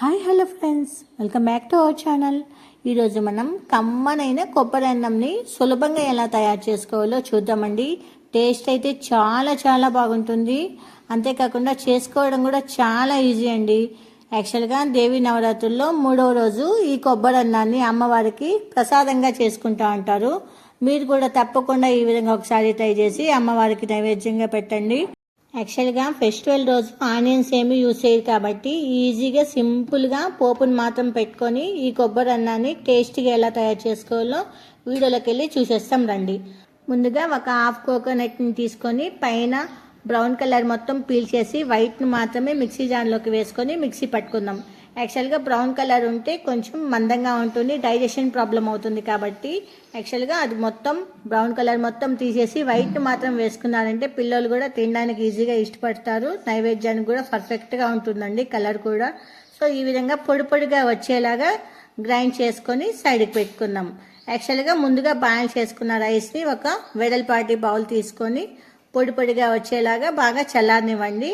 Hi hello friends. Welcome back to our channel. ఈరోజు మనం కమ్మనైన కొబ్బరి అన్నంని సులభంగా ఎలా తయారు చేసుకోవాలో చూద్దామండి. టేస్ట్ అయితే చాలా చాలా బాగుంటుంది. అంతేకాకుండా చేసుకోవడం కూడా చాలా ఈజీ అండి. యాక్చువల్గా దేవి నవరాత్రుల్లో మూడవ రోజు ఈ కొబ్బరి అన్నాన్ని అమ్మవారికి ప్రసాదంగా చేసుకుంటా ఉంటారు. మీరు కూడా తప్పకుండా ఈ విధంగా ఒకసారి ట్రై చేసి అమ్మవారికి నైవేద్యంగా పెట్టండి. యాక్చువల్గా ఫెస్టివల్ రోజు ఆనియన్స్ ఏమి యూస్ చేయరు కాబట్టి ఈజీగా సింపుల్గా పోపుని మాత్రం పెట్టుకొని ఈ కొబ్బరి అన్నాన్ని టేస్టీగా ఎలా తయారు చేసుకోవాలో వీడియోలోకి వెళ్ళి చూసేస్తాం రండి. ముందుగా ఒక హాఫ్ కోకోనట్ని తీసుకొని పైన బ్రౌన్ కలర్ మొత్తం పీల్ చేసి వైట్ని మాత్రమే మిక్సీ జాన్లోకి వేసుకొని మిక్సీ పట్టుకుందాం. యాక్చువల్గా బ్రౌన్ కలర్ ఉంటే కొంచెం మందంగా ఉంటుంది డైజెషన్ ప్రాబ్లం అవుతుంది కాబట్టి యాక్చువల్గా అది మొత్తం బ్రౌన్ కలర్ మొత్తం తీసేసి వైట్ మాత్రం వేసుకున్నారంటే పిల్లలు కూడా తినడానికి ఈజీగా ఇష్టపడతారు నైవేద్యానికి కూడా పర్ఫెక్ట్గా ఉంటుందండి కలర్ కూడా. సో ఈ విధంగా పొడి పొడిగా వచ్చేలాగా గ్రైండ్ చేసుకొని సైడ్కి పెట్టుకుందాం యాక్చువల్గా ముందుగా బాయిల్ చేసుకున్న రైస్ని ఒక వెడల్పాటి బౌల్ తీసుకొని పొడి పొడిగా వచ్చేలాగా బాగా చల్లారనివ్వండి.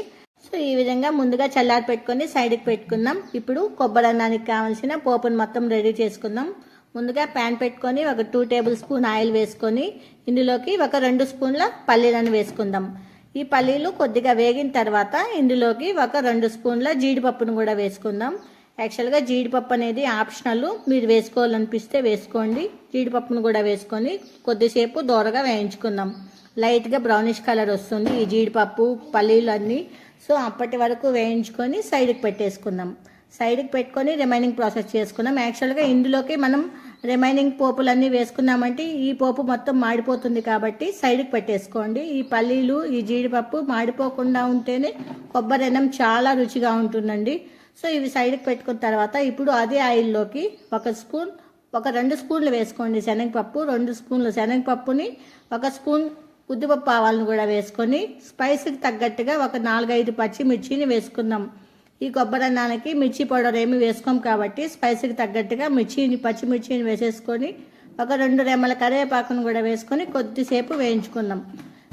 సో ఈ విధంగా ముందుగా చల్లారి పెట్టుకొని సైడ్కి పెట్టుకుందాం. ఇప్పుడు కొబ్బరి అన్నానికి కావాల్సిన పోపును మొత్తం రెడీ చేసుకుందాం. ముందుగా ప్యాన్ పెట్టుకొని ఒక టూ టేబుల్ స్పూన్ ఆయిల్ వేసుకొని ఇందులోకి ఒక రెండు స్పూన్ల పల్లీలను వేసుకుందాం. ఈ పల్లీలు కొద్దిగా వేగిన తర్వాత ఇందులోకి ఒక రెండు స్పూన్ల జీడిపప్పును కూడా వేసుకుందాం. యాక్చువల్గా జీడిపప్పు అనేది ఆప్షనల్ మీరు వేసుకోవాలనిపిస్తే వేసుకోండి. జీడిపప్పును కూడా వేసుకొని కొద్దిసేపు దోరగా వేయించుకుందాం. లైట్గా బ్రౌనిష్ కలర్ వస్తుంది. ఈ జీడిపప్పు పల్లీలు అన్నీ సో అప్పటి వరకు వేయించుకొని సైడ్కి పెట్టేసుకుందాం సైడ్కి పెట్టుకొని రిమైనింగ్ ప్రాసెస్ చేసుకుందాం యాక్చువల్గా ఇందులోకి మనం రిమైనింగ్ పోపులన్నీ వేసుకున్నామంటే ఈ పోపు మొత్తం మాడిపోతుంది కాబట్టి సైడ్కి పెట్టేసుకోండి. ఈ పల్లీలు ఈ జీడిపప్పు మాడిపోకుండా ఉంటేనే కొబ్బరి అన్నం చాలా రుచిగా ఉంటుందండి. సో ఇవి సైడ్కి పెట్టుకున్న తర్వాత ఇప్పుడు అదే ఆయిల్లోకి ఒక స్పూన్ ఒక రెండు స్పూన్లు వేసుకోండి శనగపప్పు రెండు స్పూన్లు శనగపప్పుని ఒక స్పూన్ ఉద్దిపప్పు ఆవాలను కూడా వేసుకొని స్పైసీకి తగ్గట్టుగా ఒక నాలుగైదు పచ్చిమిర్చిని వేసుకుందాం. ఈ కొబ్బరి అన్నానికి మిర్చి పౌడర్ ఏమి వేసుకోం కాబట్టి స్పైసీకి తగ్గట్టుగా మిర్చిని పచ్చిమిర్చిని వేసేసుకొని ఒక రెండు రెమ్మల కరివేపాకును కూడా వేసుకొని కొద్దిసేపు వేయించుకుందాం.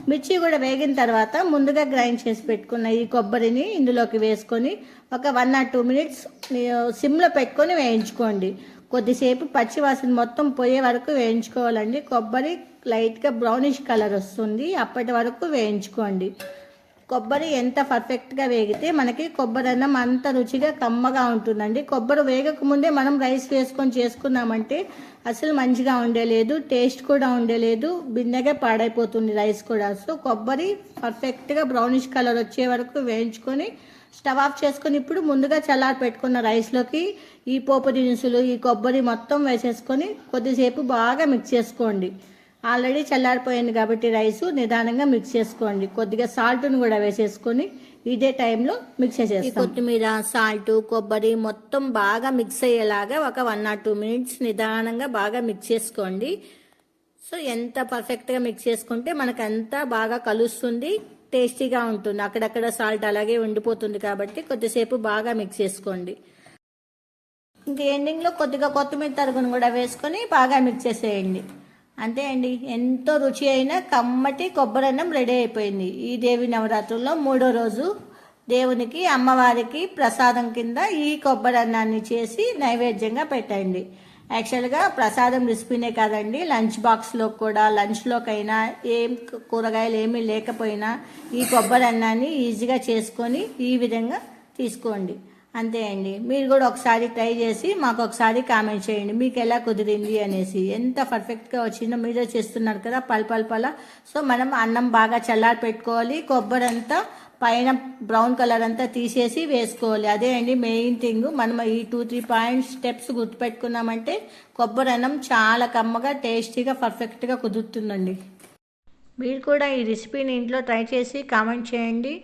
మిర్చి కూడా వేగిన తర్వాత ముందుగా గ్రైండ్ చేసి పెట్టుకున్న ఈ కొబ్బరిని ఇందులోకి వేసుకొని ఒక వన్ ఆర్ టూ మినిట్స్ సిమ్లో పెట్టుకొని వేయించుకోండి. కొద్దిసేపు పచ్చివాసన మొత్తం పోయే వరకు వేయించుకోవాలండి. కొబ్బరి లైట్గా బ్రౌనిష్ కలర్ వస్తుంది. అప్పటి వరకు వేయించుకోండి. కొబ్బరి ఎంత పర్ఫెక్ట్గా వేగితే మనకి కొబ్బరి అన్నం అంత రుచిగా కమ్మగా ఉంటుందండి. కొబ్బరి వేగకముందే మనం రైస్ వేసుకొని చేసుకున్నామంటే అసలు మంచిగా ఉండలేదు టేస్ట్ కూడా ఉండలేదు బిన్నగా పాడైపోతుంది రైస్ కూడా. సో కొబ్బరి పర్ఫెక్ట్గా బ్రౌనిష్ కలర్ వచ్చే వరకు వేయించుకొని స్టవ్ ఆఫ్ చేసుకొని ఇప్పుడు ముందుగా చల్లారి పెట్టుకున్న రైస్లోకి ఈ పోపు దినుసులు ఈ కొబ్బరి మొత్తం వేసేసుకొని కొద్దిసేపు బాగా మిక్స్ చేసుకోండి. ఆల్రెడీ చల్లారిపోయింది కాబట్టి రైస్ నిదానంగా మిక్స్ చేసుకోండి. కొద్దిగా సాల్ట్ను కూడా వేసేసుకొని ఇదే టైంలో మిక్స్ చేసేస్తాం. కొత్తిమీర సాల్ట్ కొబ్బరి మొత్తం బాగా మిక్స్ అయ్యేలాగా ఒక వన్ ఆర్ టూ మినిట్స్ నిదానంగా బాగా మిక్స్ చేసుకోండి. సో ఎంత పర్ఫెక్ట్గా మిక్స్ చేసుకుంటే మనకు అంతా బాగా కలుస్తుంది. టేస్టీగా ఉంటుంది. అక్కడక్కడ సాల్ట్ అలాగే ఉండిపోతుంది కాబట్టి కొద్దిసేపు బాగా మిక్స్ చేసుకోండి. ఇంక ఎండింగ్లో కొద్దిగా కొత్తిమీర తరుగును కూడా వేసుకొని బాగా మిక్స్ చేసేయండి. అంతే అండి. ఎంతో రుచి అయిన కమ్మటి కొబ్బరి అన్నం రెడీ అయిపోయింది. ఈ దేవి నవరాత్రుల్లో మూడో రోజు దేవునికి అమ్మవారికి ప్రసాదం కింద ఈ కొబ్బరి అన్నాన్ని చేసి నైవేద్యంగా పెట్టండి. యాక్చువల్గా ప్రసాదం రెసిపీనే కాదండి. లంచ్ బాక్స్లో కూడా లంచ్లోకైనా ఏం కూరగాయలు ఏమీ లేకపోయినా ఈ కొబ్బరి అన్నాన్ని ఈజీగా చేసుకొని ఈ విధంగా తీసుకోండి. అంతే అండి. మీరు కూడా ఒకసారి ట్రై చేసి మాకు ఒకసారి కామెంట్ చేయండి. మీకు ఎలా కుదిరింది అనేసి. ఎంత పర్ఫెక్ట్గా వచ్చిందో మీరే చేస్తున్నారు కదా పల్ పల్ పల. సో మనం అన్నం బాగా చల్లారి పెట్టుకోవాలి. కొబ్బరి అంతా పైన బ్రౌన్ కలర్ అంతా తీసేసి వేసుకోవాలి. అదే అండి మెయిన్ థింగ్. మనం ఈ టూ త్రీ పాయింట్ స్టెప్స్ గుర్తుపెట్టుకున్నామంటే కొబ్బరి అన్నం చాలా కమ్మగా టేస్టీగా పర్ఫెక్ట్గా కుదురుతుందండి. మీరు కూడా ఈ రెసిపీని ఇంట్లో ట్రై చేసి కామెంట్ చేయండి.